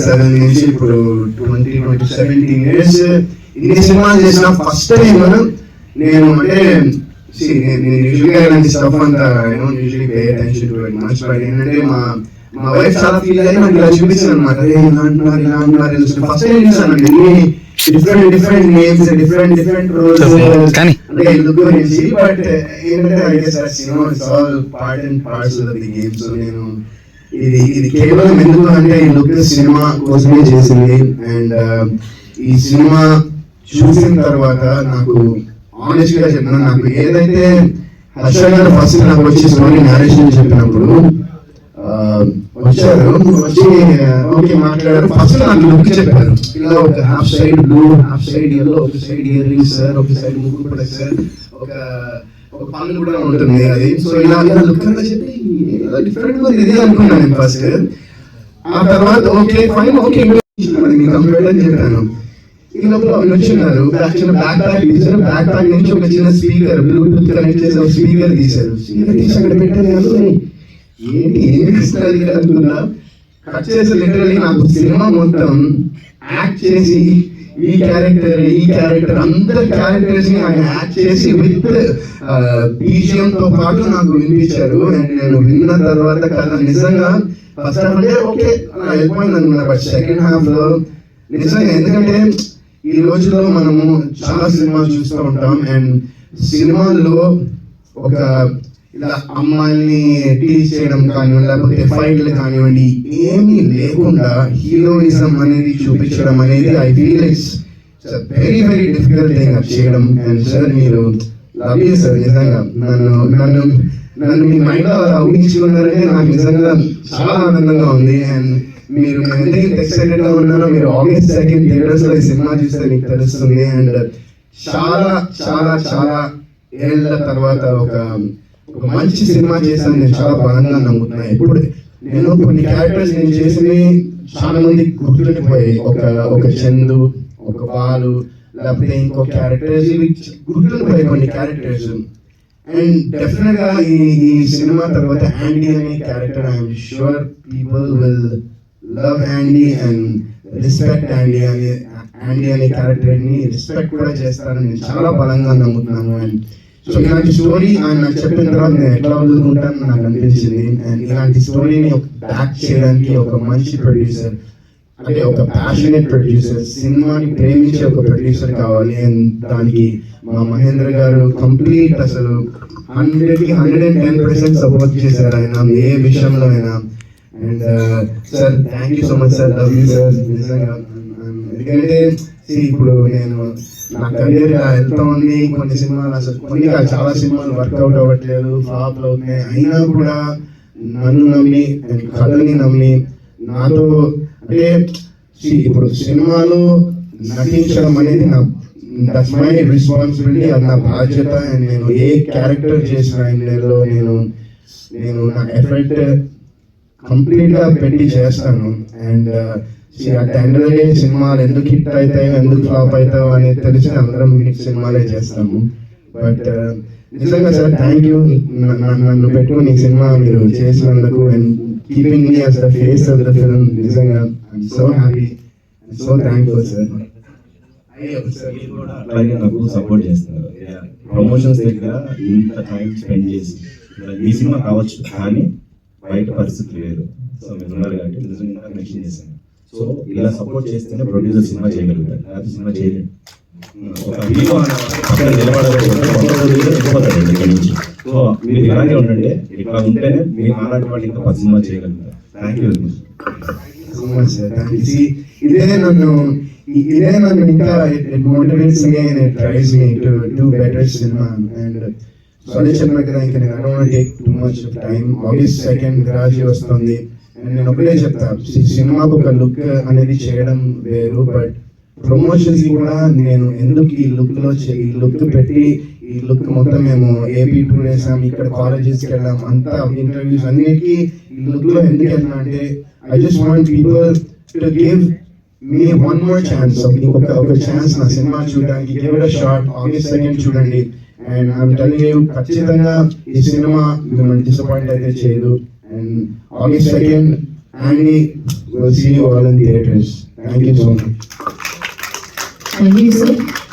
Seven నుంచి ఇప్పుడు twenty twenty seventeen years ఇన్ని సినిమాలు చేసిన ఫస్ట్ టైం నేను అంటే నేను యూజువల్గా ఇలాంటి స్టఫ్ అంతా I don't usually pay attention to it much but ఏంటంటే మా మా వైఫ్ చాలా ఫీల్ అయ్యి నాకు ఇలా చూపిస్తాను అనమాట ఇలా అంటున్నారు ఇలా అంటున్నారు ఫస్ట్ టైం చూసాను ఎన్ని different different names different different roles కానీ. అంటే గురించి బట్ ఏంటంటే I guess no it's all part and parts of the game so నేను ఇది ఇది కేవలం ఎందుకు అంటే ఈ లుక్ సినిమా కోసమే చేసింది. అండ్ ఈ సినిమా చూసిన తర్వాత నాకు ఆనెస్ట్గా చెప్పిన నాకు ఏదైతే హర్ష గారు ఫస్ట్ నాకు వచ్చి స్టోరీ నేరేషన్ చెప్పినప్పుడు వచ్చారు. వచ్చి ఓకే మాట్లాడారు. ఫస్ట్ నాకు లుక్ చెప్పారు. ఇలా ఒక half side blue half side yellow ఒక సైడ్ ఇయర్ రింగ్ సార్ ఒక సైడ్ ముగ్గు సార్ ఒక ఒక పన్ను కూడా ఉంటుంది. అది సో ఇలా ఇలా చెప్పి డిఫరెంట్గా ఇది అనుకున్నాను నేను ఫస్ట్ ఆ తర్వాత ఓకే ఫైన్ ఓకే మీకు కంప్యూటర్ అని చెప్పాను. ఈ లోపల బ్యాక్ చిన్న బ్యాక్ ప్యాక్ తీసారు బ్యాక్ ప్యాక్ నుంచి ఒక చిన్న స్పీకర్ బ్లూటూత్ కనెక్ట్ చేసి ఒక స్పీకర్ తీశారు. స్పీకర్ తీసి అక్కడ పెట్టాను ఏంటి ఏమి ఇస్తారు అనుకున్నా. కట్ చేసి లిటరలీ నాకు సినిమా మొత్తం యాక్ట్ చేసి ఈ క్యారెక్టర్ ఈ క్యారెక్టర్ అందరి క్యారెక్టర్స్ని ఆయన యాక్ట్ చేసి విత్ బీజిఎం తో పాటు నాకు వినిపించారు. అండ్ నేను విన్న తర్వాత కథ నిజంగా ఫస్ట్ హాఫ్ అంటే ఓకే వెళ్ళిపోయింది అనుకున్నా బట్ సెకండ్ హాఫ్లో నిజంగా ఎందుకంటే ఈ రోజులో మనము చాలా సినిమాలు చూస్తూ ఉంటాం. అండ్ సినిమాల్లో ఒక ఇలా అమ్మాయిల్ని టీచ్ చేయడం కానివ్వండి లేకపోతే ఫైట్లు కానివ్వండి ఏమీ లేకుండా హీరోయిజం అనేది చూపించడం అనేది I feel it's very very difficult thing అది చేయడం. అండ్ సార్ మీరు లవ్ యూ సార్ నిజంగా నన్ను నన్ను నన్ను మీ మైండ్ ఊహించుకున్నారంటే నాకు నిజంగా చాలా ఆనందంగా ఉంది. అండ్ మీరు ఎంత ఎక్సైటెడ్గా ఉన్నారో మీరు ఆగస్ట్ సెకండ్ థియేటర్స్లో సినిమా చూస్తే మీకు తెలుస్తుంది. అండ్ చాలా చాలా చాలా ఏళ్ళ తర్వాత ఒక ఒక మంచి సినిమా చేశాను నేను చాలా బలంగా నమ్ముతున్నా ఎప్పుడు నేను కొన్ని క్యారెక్టర్స్ నేను చేసినవి చాలా మంది గుర్తుండిపోయాయి. ఒక ఒక చందు ఒక బాలు లేకపోతే ఇంకో క్యారెక్టర్స్ ఇవి గుర్తుండిపోయాయి కొన్ని క్యారెక్టర్స్ అండ్ డెఫినెట్గా ఈ ఈ సినిమా తర్వాత యాండీ అనే character I'm sure people will love Andy and respect Andy అనే యాండీ అనే క్యారెక్టర్ని కూడా చేస్తారని నేను చాలా బలంగా నమ్ముతున్నాను. అండ్ సో ఇలాంటి స్టోరీ ఆయన నాకు చెప్పిన తర్వాత నేను ఎట్లా వదులుకుంటాను నాకు అనిపించింది. అండ్ ఇలాంటి స్టోరీని బ్యాక్ చేయడానికి ఒక మంచి ప్రొడ్యూసర్ అంటే ఒక ప్యాషనెట్ ప్రొడ్యూసర్ సినిమాని ప్రేమించే ఒక ప్రొడ్యూసర్ కావాలి. అండ్ దానికి మా మహేంద్ర గారు కంప్లీట్ అసలు హండ్రెడ్కి hundred and ten percent support చేశారు ఆయన ఏ విషయంలో అయినా. And sir thank you so much sir love you sir నిజంగా. ఎందుకంటే ఇప్పుడు నేను నా కెరీర్ వెళ్తా ఉంది కొన్ని సినిమాలు అసలు కొన్ని కాదు, చాలా సినిమాలు వర్కౌట్ అవ్వట్లేదు ఫ్లాప్ అవుతున్నాయి అయినా కూడా నన్ను నమ్మి కళని నమ్మి నాతో అంటే ఇప్పుడు సినిమాలు నటించడం అనేది నా దట్స్ మై రెస్పాన్సిబిలిటీ అది నా బాధ్యత. అండ్ నేను ఏ క్యారెక్టర్ చేసిన ఇందులో నేను నేను నా ఎఫర్ట్ కంప్లీట్గా పెట్టి చేస్తాను. అండ్ అట్ ఎండ్ డే సినిమాలు ఎందుకు హిట్ అవుతాయి ఎందుకు ఫ్లాప్ అవుతావు అనేది తెలిసి అందరం హిట్ సినిమాలే చేస్తాము. బట్ uh, నిజంగా సార్ థ్యాంక్ యూ నన్ను పెట్టుకుని ఈ సినిమా మీరు చేసినందుకు and keeping me as the face of the film నిజంగా I'm so happy so thankful sir అలాగే నాకు సపోర్ట్ చేస్తున్నారు ప్రమోషన్స్ దగ్గర ఇంత టైం స్పెండ్ చేసి మీ సినిమా కావచ్చు కానీ బయట పరిస్థితి లేదు. సో మీరు ఉన్నారు కాబట్టి నిజంగా మెన్షన్ చేశాను. సో ఇలా సపోర్ట్ చేస్తేనే ప్రొడ్యూసర్ సినిమా చేయగలుగుతారు లేకపోతే సినిమా చేయలేడు. ఒక హీరో అక్కడ నిలబడకపోతే వంద రోజుల్లో వెళ్ళిపోతాడు ఇక్కడ నుంచి. సో మీరు ఇలాగే ఉండండి. ఇట్లా ఉంటేనే మీ అలాంటి వాళ్ళు ఇంకా పది సినిమా చేయగలుగుతారు. థ్యాంక్ యూ సో మచ్ ఇదే నన్ను ఇదే నన్ను ఇంకా it motivates me and it drives me to do better cinema and చెప్పిన కదా ఇంకా నేను I take too much of time August second గ్రాజీ వస్తుంది. నేను ఒకటే చెప్తాను సినిమాకు ఒక లుక్ అనేది చేయడం వేరు బట్ ప్రమోషన్స్ కూడా నేను ఎందుకు ఈ లుక్లో చే- ఈ లుక్ పెట్టి ఈ లుక్ మొత్తం మేము ఏపీ టూర్ వేసాం ఇక్కడ కాలేజెస్కి వెళ్ళాం అంతా ఇంటర్వ్యూస్ అన్నిటికీ ఈ లుక్లో ఎందుకు వెళ్ళినా అంటే I just want people to give me one more chance ఒక ఒక ఛాన్స్ నా సినిమా చూడడానికి. Give it shot August second చూడండి. అండ్ ఐఎమ్ టెలింగ్ యూ ఖచ్చితంగా ఈ సినిమా మిమ్మల్ని డిసప్పాయింట్ అయితే చేయదు. And August 2nd, Annie will see you all in theaters. Thank you so much. Thank you, sir.